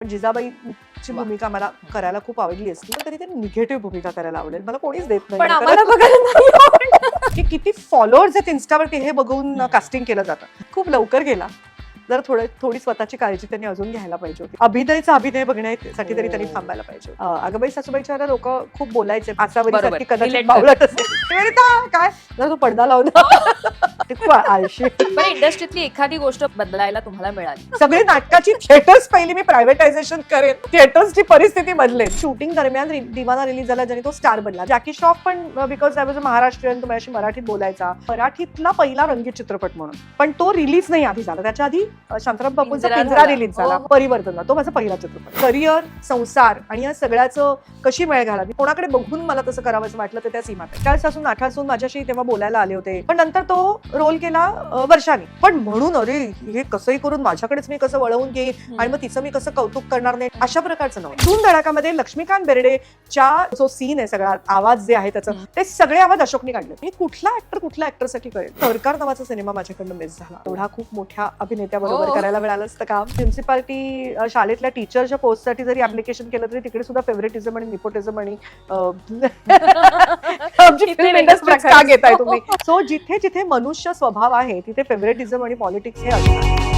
पण जिजाबाईची. भूमिका मला करायला खूप आवडली असती पण तरी ते निगेटिव्ह भूमिका करायला आवडेल. मला कोणीच देत पण नाही आम्हाला बघायला नाही आवडलं. की किती फॉलोअर्स आहेत इन्स्टावरती हे बघून कास्टिंग केलं जातं. खूप लवकर गेला. जर थोडं थोडी स्वतःची काळजी त्यांनी अजून घ्यायला पाहिजे होती. अभिनयचा अभिनय बघण्यासाठी तरी त्यांनी. थांबायला पाहिजे होतं. अं, अगं बाई सासूबाईच्या लोक खूप बोलायचे. आसावरी कदाचित Relate बावळट असेल. "निवेदिता, काय? जर तू पडदा लावला आळशी. इंडस्ट्रीतली एखादी गोष्ट बदलायला तुम्हाला मिळाली. सगळी नाटकाची थिएटर्स पहिली मी प्रायव्हेटायझेशन करेन. थिएटर्सची परिस्थिती बदलेल शूटिंग दरम्यान दिवाना रिलीज झाला ज्याने तो स्टार बनला. जॅकी श्रॉफ पण because I was a Maharashtrian तो माझ्याशी मराठीत बोलायचा. मराठीतला पहिला रंगीत चित्रपट म्हणून. पण तो रिलीज नाही आधी झाला. त्याच्या आधी शांताराम बापूंचा पिंजरा. रिलीज झाला हो. परिवर्तन तो माझा पहिला चित्रपट. करिअर संसार आणि या सगळ्याचं कशी मेळ घालावी? कोणाकडे बघून मला तसं करावं वाटलं तर त्या सीमात. त्यावेळेस नाठासून माझ्याशी तेव्हा बोलायला आले होते. पण नंतर तो रोल केला वर्षाने. पण म्हणून अरे हे कसंही करून माझ्याकडेच मी कसं वळवून घेईन आणि मग तिचं मी कसं कौतुक करणार नाही अशा प्रकारचं नव्हतं. धूम धडाकामध्ये लक्ष्मीकांत बेर्डेच्या जो सीन आहे सगळा आवाज जे आहे त्याचं. ते सगळे आवाज अशोकने काढले. मी कुठला ऍक्टर कुठल्या ऍक्टरसाठी कळेल? सरकार नावाचा सिनेमा माझ्याकडनं मिस झाला. एवढा खूप मोठ्या अभिनेत्याबरोबर हो. करायला मिळालं असतं काम प्रिन्सिपालिटी शाळेतल्या टीचरच्या पोस्टसाठी जरी ऍप्लिकेशन केलं तरी तिकडे सुद्धा फेवरेटिझम आणि निपोटिझम आणि आमची फिल्म इंडस्ट्रीज का. घेताय तुम्ही सो जिथे जिथे मनुष्य स्वभाव आहे तिथे फेवरेटिझम आणि पॉलिटिक्स हे असतात